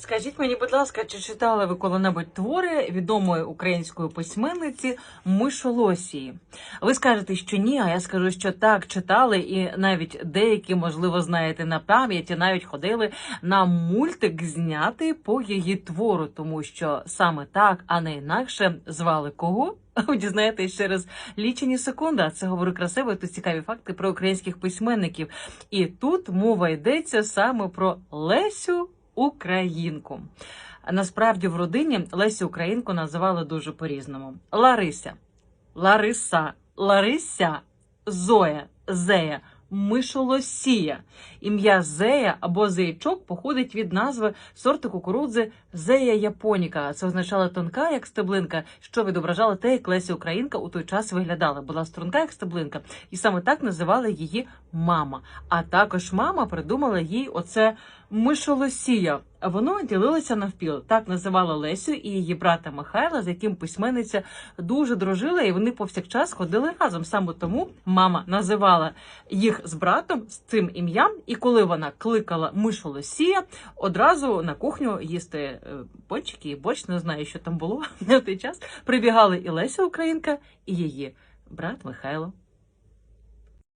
Скажіть мені, будь ласка, чи читали ви коли-небудь твори відомої української письменниці Мишолосії? Ви скажете, що ні, а я скажу, що так, читали, і навіть деякі, можливо, знаєте на пам'ять, і навіть ходили на мультик знятий по її твору, тому що саме так, а не інакше звали кого? Дізнаєтесь через лічені секунди. Це говорю красиво. Тут цікаві факти про українських письменників. І тут мова йдеться саме про Лесю Українку. Насправді в родині Лесі Українку називали дуже по-різному: Ларися, Лариса, Ларися, Зоя, Зея. Мишолосія. Ім'я Зея або зеячок походить від назви сорту кукурудзи Зея японіка. Це означало тонка, як стеблинка, що відображало те, як Леся Українка у той час виглядала. Була струнка, як стеблинка, і саме так називали її мама. А також мама придумала їй оце мишолосія. Воно ділилося навпіл. Так називала Лесю і її брата Михайла, з яким письменниця дуже дружила, і вони повсякчас ходили разом. Саме тому мама називала їх з братом з цим ім'ям. І коли вона кликала мишолосія, одразу на кухню їсти е, пончики і борщ, не знаю, що там було на той час. Прибігали і Леся Українка, і її брат Михайло.